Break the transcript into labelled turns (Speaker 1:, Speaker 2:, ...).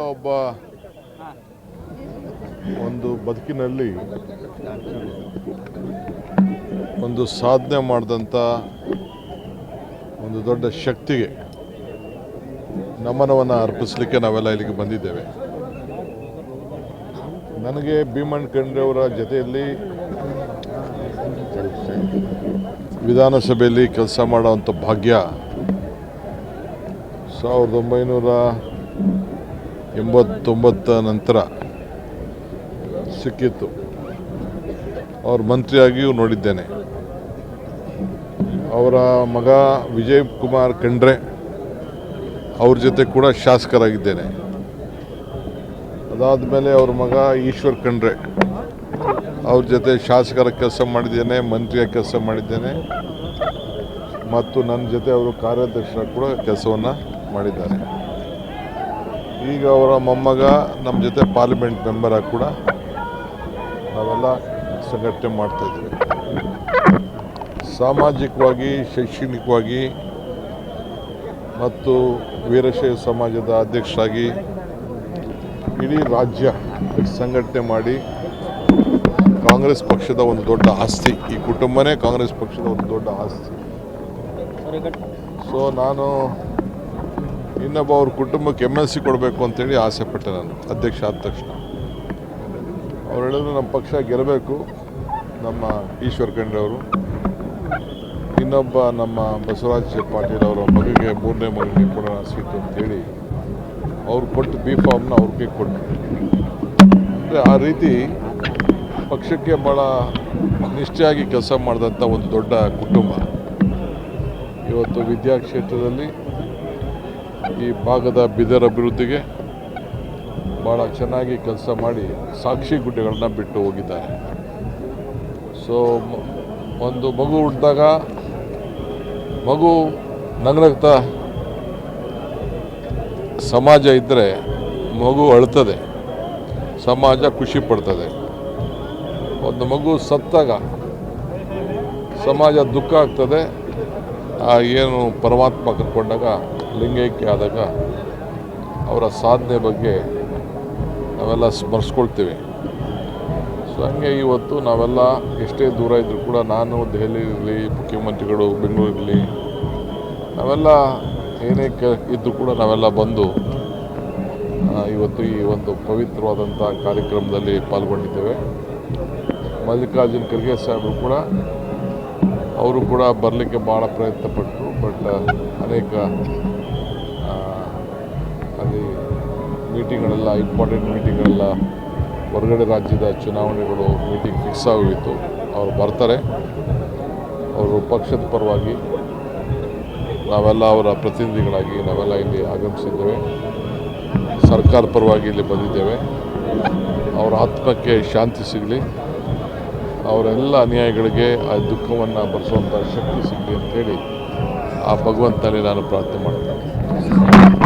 Speaker 1: ನಾವೆಲ್ಲ ಒಬ್ಬ ಒಂದು ಬದುಕಿನಲ್ಲಿ ಒಂದು ಸಾಧನೆ ಮಾಡಿದಂಥ ಒಂದು ದೊಡ್ಡ ಶಕ್ತಿಗೆ ನಮನವನ್ನು ಅರ್ಪಿಸಲಿಕ್ಕೆ ನಾವೆಲ್ಲ ಇಲ್ಲಿಗೆ ಬಂದಿದ್ದೇವೆ. ನನಗೆ ಭೀಮಣ್ಣ ಖಂಡ್ರೆ ಅವರ ಜೊತೆಯಲ್ಲಿ ವಿಧಾನಸಭೆಯಲ್ಲಿ ಕೆಲಸ ಮಾಡೋವಂಥ ಭಾಗ್ಯ ಸಾವಿರದ ಒಂಬೈನೂರ ಎಂಬತ್ತೊಂಬತ್ತ ನಂತರ ಸಿಕ್ಕಿತ್ತು. ಅವರು ಮಂತ್ರಿಯಾಗಿಯೂ ನೋಡಿದ್ದೇನೆ. ಅವರ ಮಗ ವಿಜಯ್ ಕುಮಾರ್ ಖಂಡ್ರೆ ಅವ್ರ ಜೊತೆ ಕೂಡ ಶಾಸಕರಾಗಿದ್ದೇನೆ. ಅದಾದ ಮೇಲೆ ಅವ್ರ ಮಗ ಈಶ್ವರ್ ಖಂಡ್ರೆ ಅವ್ರ ಜೊತೆ ಶಾಸಕರ ಕೆಲಸ ಮಾಡಿದ್ದೇನೆ, ಮಂತ್ರಿಯ ಕೆಲಸ ಮಾಡಿದ್ದೇನೆ. ಮತ್ತು ನನ್ನ ಜೊತೆ ಅವರು ಕಾರ್ಯಾಧ್ಯಕ್ಷರ ಕೂಡ ಕೆಲಸವನ್ನು ಮಾಡಿದ್ದಾರೆ. ಈಗ ಅವರ ಮೊಮ್ಮಗ ನಮ್ಮ ಜೊತೆ ಪಾರ್ಲಿಮೆಂಟ್ ಮೆಂಬರಾಗಿ ಕೂಡ ನಾವೆಲ್ಲ ಸಂಘಟನೆ ಮಾಡ್ತಾ ಇದ್ದೀವಿ. ಸಾಮಾಜಿಕವಾಗಿ ಶೈಕ್ಷಣಿಕವಾಗಿ ಮತ್ತು ವೀರಶೈವ ಸಮಾಜದ ಅಧ್ಯಕ್ಷರಾಗಿ ಇಡೀ ರಾಜ್ಯ ಸಂಘಟನೆ ಮಾಡಿ ಕಾಂಗ್ರೆಸ್ ಪಕ್ಷದ ಒಂದು ದೊಡ್ಡ ಆಸ್ತಿ ಈ ಕುಟುಂಬನೇ ಕಾಂಗ್ರೆಸ್ ಪಕ್ಷದ ಒಂದು ದೊಡ್ಡ ಆಸ್ತಿ. ಸೊ ನಾನು ಇನ್ನೊಬ್ಬ ಅವ್ರ ಕುಟುಂಬಕ್ಕೆ ಎಂ ಎಲ್ ಸಿ ಕೊಡಬೇಕು ಅಂತೇಳಿ ಆಸೆ ಪಟ್ಟೆ ನಾನು, ಅಧ್ಯಕ್ಷ ಆದ ತಕ್ಷಣ. ಅವ್ರು ಹೇಳಿದ್ರು ನಮ್ಮ ಪಕ್ಷ ಗೆಲ್ಲಬೇಕು, ನಮ್ಮ ಈಶ್ವರ್ ಖಂಡ್ರೆ ಅವರು. ಇನ್ನೊಬ್ಬ ನಮ್ಮ ಬಸವರಾಜ್ ಪಾಟೀಲ್ ಅವರ ಮಗನಿಗೆ ಮೂರನೇ ಮಗನಿಗೆ ಕೊಡೋಣ ಸೀಟು ಅಂತೇಳಿ ಅವ್ರು ಕೊಟ್ಟು ಬಿ ಫಾರ್ಮ್ನ ಅವ್ರಿಗೆ ಕೊಟ್ಟು ಅಂದರೆ ಆ ರೀತಿ ಪಕ್ಷಕ್ಕೆ ಭಾಳ ನಿಷ್ಠೆಯಾಗಿ ಕೆಲಸ ಮಾಡಿದಂಥ ಒಂದು ದೊಡ್ಡ ಕುಟುಂಬ. ಇವತ್ತು ವಿದ್ಯಾ ಕ್ಷೇತ್ರದಲ್ಲಿ ಈ ಭಾಗದ ಬಿದರ್ ಅಭಿವೃದ್ಧಿಗೆ ಭಾಳ ಚೆನ್ನಾಗಿ ಕೆಲಸ ಮಾಡಿ ಸಾಕ್ಷಿ ಗುಡ್ಡೆಗಳನ್ನ ಬಿಟ್ಟು ಹೋಗಿದ್ದಾರೆ. ಸೊ ಒಂದು ಮಗು ಹುಟ್ಟಿದಾಗ ಮಗು ನಗನಗ್ತಾ ಸಮಾಜ ಇದ್ದರೆ ಮಗು ಅಳ್ತದೆ, ಸಮಾಜ ಖುಷಿ ಪಡ್ತದೆ. ಒಂದು ಮಗು ಸತ್ತಾಗ ಸಮಾಜ ದುಃಖ ಆಗ್ತದೆ, ಆ ಏನು ಪರಮಾತ್ಮ ಕರ್ಕೊಂಡಾಗ ಲಿಂಗೈಕ್ಯ ಆದಾಗ ಅವರ ಸಾಧನೆ ಬಗ್ಗೆ ನಾವೆಲ್ಲ ಸ್ಮರಿಸ್ಕೊಳ್ತೀವಿ. ಸೊ ಹಂಗೆ ಇವತ್ತು ನಾವೆಲ್ಲ ಎಷ್ಟೇ ದೂರ ಇದ್ದರೂ ಕೂಡ ನಾನು ದೆಹಲಿ ಇರಲಿ ಮುಖ್ಯಮಂತ್ರಿಗಳು ಬೆಂಗಳೂರಿರಲಿ ನಾವೆಲ್ಲ ಏನೇ ಕ ಇದ್ದರೂ ಕೂಡ ನಾವೆಲ್ಲ ಬಂದು ಇವತ್ತು ಈ ಒಂದು ಪವಿತ್ರವಾದಂಥ ಕಾರ್ಯಕ್ರಮದಲ್ಲಿ ಪಾಲ್ಗೊಂಡಿದ್ದೇವೆ. ಮಲ್ಲಿಕಾರ್ಜುನ್ ಖರ್ಗೆ ಸಾಹೇಬರು ಕೂಡ ಅವರು ಕೂಡ ಬರಲಿಕ್ಕೆ ಭಾಳ ಪ್ರಯತ್ನ ಪಟ್ಟರು ಬಟ್ ಅನೇಕ ಅಲ್ಲಿ ಮೀಟಿಂಗ್ಗಳೆಲ್ಲ ಇಂಪಾರ್ಟೆಂಟ್ ಮೀಟಿಂಗ್ಗಳೆಲ್ಲ ಹೊರಗಡೆ ರಾಜ್ಯದ ಚುನಾವಣೆಗಳು ಮೀಟಿಂಗ್ ಫಿಕ್ಸ್ ಆಗೋಗಿತ್ತು. ಅವರು ಬರ್ತಾರೆ. ಅವರು ಪಕ್ಷದ ಪರವಾಗಿ ನಾವೆಲ್ಲ ಅವರ ಪ್ರತಿನಿಧಿಗಳಾಗಿ ನಾವೆಲ್ಲ ಇಲ್ಲಿ ಆಗಮಿಸಿದ್ದೇವೆ. ಸರ್ಕಾರ ಪರವಾಗಿ ಇಲ್ಲಿ ಬಂದಿದ್ದೇವೆ. ಅವರ ಆತ್ಮಕ್ಕೆ ಶಾಂತಿ ಸಿಗಲಿ. ಅವರೆಲ್ಲ ಅನ್ಯಾಯಗಳಿಗೆ ಆ ದುಃಖವನ್ನು ಬರೆಸುವಂಥ ಶಕ್ತಿ ಸಿಗಲಿ ಅಂತೇಳಿ ಆ ಭಗವಂತನಲ್ಲಿ ನಾನು ಪ್ರಾರ್ಥನೆ ಮಾಡ್ತೇನೆ. Thank you.